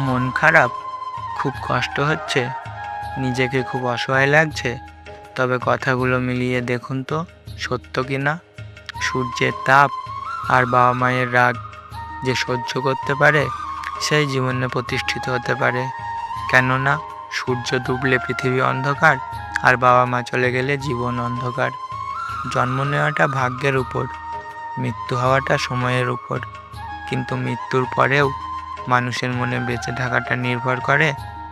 মন খারাপ, খুব কষ্ট হচ্ছে, নিজেকে খুব অসহায় লাগছে। তবে কথাগুলো মিলিয়ে দেখুন তো, সত্য কি না? সূর্যের তাপ আর বাবা মায়ের রাগ যে সহ্য করতে পারে, সেই জীবনে প্রতিষ্ঠিত হতে পারে। কেননা, সূর্য ডুবলে পৃথিবী অন্ধকার আর বাবা মা চলে গেলে জীবন অন্ধকার। জন্ম নেওয়াটা ভাগ্যের উপর, মৃত্যু হওয়াটা সময়ের উপর। কিন্তু মৃত্যুর পরেও মানুষের মনে বেঁচে থাকাটা নির্ভর করে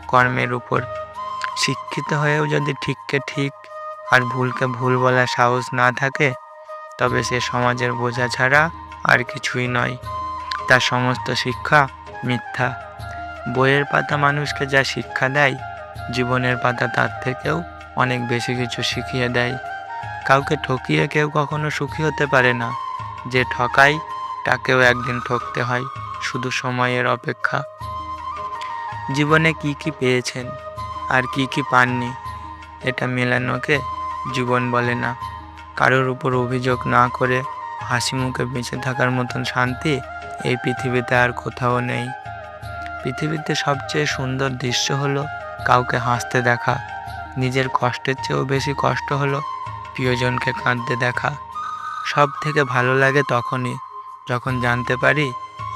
কর্মের উপর। শিক্ষিত হয়েও যদি ঠিককে ঠিক আর ভুলকে ভুল বলার সাহস না থাকে, তবে সে সমাজের বোঝা ছাড়া আর কিছুই নয়। তার সমস্ত শিক্ষা মিথ্যা। বইয়ের পাতা মানুষকে যা শিক্ষা দেয়, জীবনের পাতা তার থেকেও অনেক বেশি কিছু শিখিয়ে দেয়। কাউকে ঠকিয়ে কেউ কখনো সুখী হতে পারে না। যে ঠকায়, তাকেও একদিন ঠকতে হয়। শুধু সময়ের অপেক্ষা। জীবনে কি কি পেয়েছেন আর কি কি পাননি, এটা মেলানোকে জীবন বলে না। কারোর উপর অভিযোগ না করে হাসি মুখে বেঁচে থাকার মতন শান্তি এই পৃথিবীতে আর কোথাও নেই। পৃথিবীতে সবচেয়ে সুন্দর দৃশ্য হলো কাউকে হাসতে দেখা, নিজের কষ্টের চেয়েও বেশি কষ্ট হলো প্রিয়জনকে কাঁদতে দেখা। সব থেকে ভালো লাগে তখনই যখন জানতে পারি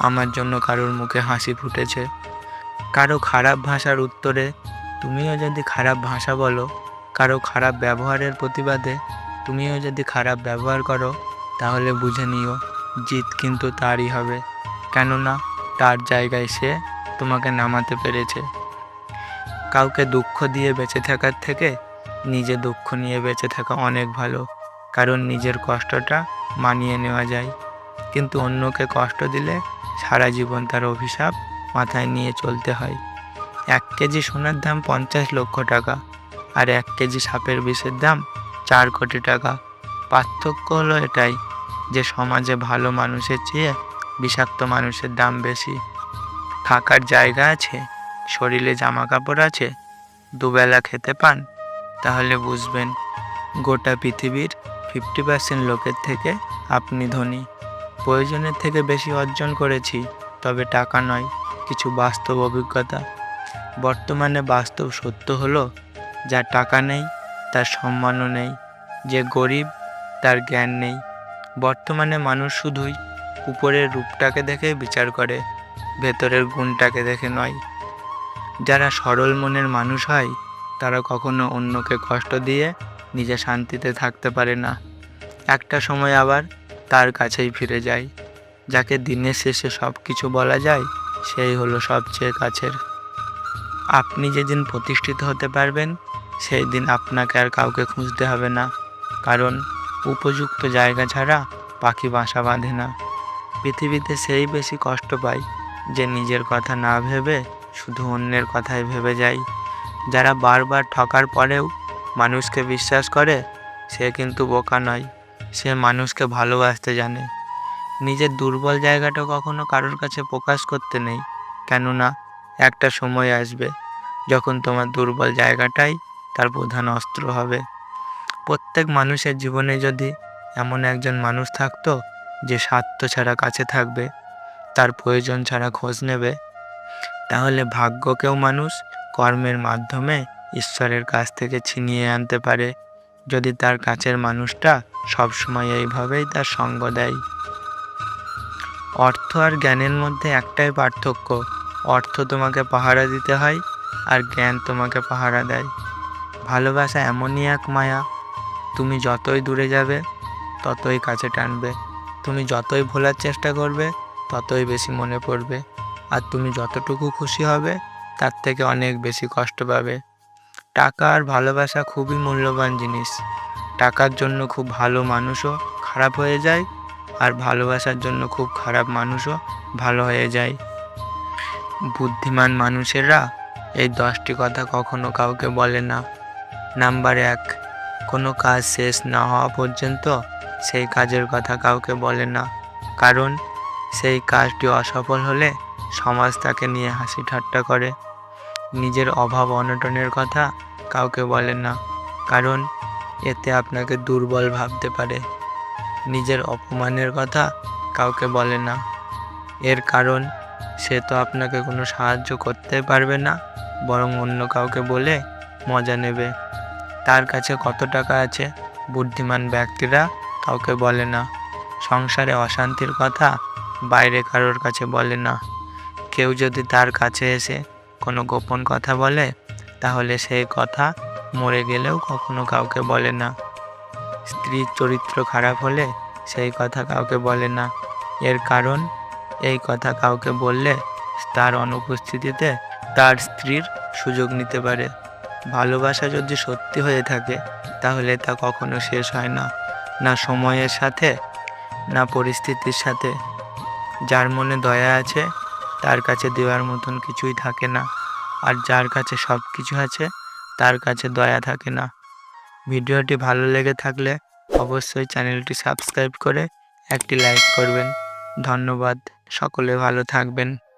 আমার জন্য কারোর মুখে হাসি ফুটেছে। কারও খারাপ ভাষার উত্তরে, তুমিও যদি খারাপ ভাষা বলো, কারও খারাপ ব্যবহারের প্রতিবাদে তুমিও যদি খারাপ ব্যবহার করো, তাহলে বুঝে নিও, জিত কিন্তু তারই হবে। কেননা, তার জায়গায় সে তোমাকে নামাতে পেরেছে। কাউকে দুঃখ দিয়ে বেঁচে থাকার থেকে নিজে দুঃখ নিয়ে বেঁচে থাকা অনেক ভালো, কারণ নিজের কষ্টটা মানিয়ে নেওয়া যায়। কিন্তু অন্যকে কষ্ট দিলে সারা জীবন তার অভিশাপ মাথায় নিয়ে চলতে হয়। এক কেজি সোনার দাম পঞ্চাশ লক্ষ টাকা আর এক কেজি সাপের বিষের দাম চার কোটি টাকা। পার্থক্য হলো এটাই যে সমাজে ভালো মানুষের চেয়ে বিষাক্ত মানুষের দাম বেশি। থাকার জায়গা আছে, শরীরে জামা কাপড় আছে, দুবেলা খেতে পান, তাহলে বুঝবেন গোটা পৃথিবীর ফিফটি পার্সেন্ট লোকের থেকে আপনি ধনী। প্রয়োজনের থেকে বেশি অর্জন করেছি, তবে টাকা নয়, কিছু বাস্তব অভিজ্ঞতা। বর্তমানে বাস্তব সত্য হলো যার টাকা নেই, তার সম্মানও নেই, যে গরিব, তার জ্ঞান নেই। বর্তমানে মানুষ শুধুই উপরের রূপটাকে দেখে বিচার করে, ভেতরের গুণটাকে দেখে নয়। যারা সরল মনের মানুষ হয়, তারা কখনো অন্যকে কষ্ট দিয়ে নিজে শান্তিতে থাকতে পারে না। একটা সময় আবার তার কাছেই ফিরে যায় যাকে দিনের শেষে সব কিছু বলা যায়, সেই হলো সবচেয়ে কাছের। আপনি যেদিন প্রতিষ্ঠিত হতে পারবেন সেই দিন আপনাকে আর কাউকে খুঁজতে হবে না। কারণ উপযুক্ত জায়গা ছাড়া পাখি বাসা বাঁধে না। পৃথিবীতে সেই বেশি কষ্ট পায় যে নিজের কথা না ভেবে শুধু অন্যের কথাই ভেবে যায় যারা বারবার ঠকার পরেও মানুষকে বিশ্বাস করে, সে কিন্তু বোকা নয়। সে মানুষকে ভালোবাসতে জানে। নিজের দুর্বল জায়গাটা কখনো কারোর কাছে প্রকাশ করতে নেই। কেননা, একটা সময় আসবে যখন তোমার দুর্বল জায়গাটাই তার প্রধান অস্ত্র হবে। প্রত্যেক মানুষের জীবনে যদি এমন একজন মানুষ থাকতো যে স্বার্থ ছাড়া কাছে থাকবে, তার প্রয়োজন ছাড়া খোঁজ নেবে, তাহলে ভাগ্যকেও মানুষ কর্মের মাধ্যমে ঈশ্বরের কাছ থেকে ছিনিয়ে আনতে পারে। যদি তার কাছের মানুষটা সবসময় এইভাবেই তার সঙ্গ দেয়। অর্থ আর জ্ঞানের মধ্যে একটাই পার্থক্য, অর্থ তোমাকে পাহারা দিতে হয় আর জ্ঞান তোমাকে পাহারা দেয়। ভালোবাসা এমনই এক মায়া, তুমি যতই দূরে যাবে, ততই কাছে টানবে। তুমি যতই ভোলার চেষ্টা করবে, ততই বেশি মনে পড়বে। আর তুমি যতটুকু খুশি হবে, তার থেকে অনেক বেশি কষ্ট পাবে। টাকা আর ভালোবাসা খুবই মূল্যবান জিনিস। টাকার জন্য খুব ভালো মানুষও খারাপ হয়ে যায় আর ভালোবাসার জন্য খুব খারাপ মানুষও ভালো হয়ে যায়। বুদ্ধিমান মানুষেরা এই দশটি কথা কখনো কাউকে বলে না। নাম্বার এক, কোনো কাজ শেষ না হওয়া পর্যন্ত সেই কাজের কথা কাউকে বলে না। কারণ সেই কাজটি অসফল হলে সমাজ তাকে নিয়ে হাসি ঠাট্টা করে। নিজের অভাব অনটনের কথা কাউকে বলে না, কারণ এতে আপনাকে দুর্বল ভাবতে পারে। নিজের অপমানের কথা কাউকে বলে না। এর কারণ, সে তো আপনাকে কোনো সাহায্য করতে পারবে না, বরং অন্য কাউকে বলে মজা নেবে। তার কাছে কত টাকা আছে, বুদ্ধিমান ব্যক্তিরা কাউকে বলে না। সংসারে অশান্তির কথা বাইরে কারোর কাছে বলে না। কেউ যদি তার কাছে এসে কোনো গোপন কথা বলে, তাহলে সেই কথা মরে গেলেও কখনো কাউকে বলে না। স্ত্রীর চরিত্র খারাপ হলে সেই কথা কাউকে বলে না। এর কারণ, এই কথা কাউকে বললে তার অনুপস্থিতিতে তার স্ত্রীর সুযোগ নিতে পারে। ভালোবাসা যদি সত্যি হয়ে থাকে, তাহলে তা কখনো শেষ হয় না না সময়ের সাথে, না পরিস্থিতির সাথে। যার মনে দয়া আছে তার কাছে দেওয়ার মতন কিছুই থাকে না। আর যার কাছে সব কিছু আছে, তার কাছে দয়া থাকে না। ভিডিওটি ভালো লেগে থাকলে অবশ্যই চ্যানেলটি সাবস্ক্রাইব করে একটি লাইক করবেন। ধন্যবাদ। সকলে ভালো থাকবেন।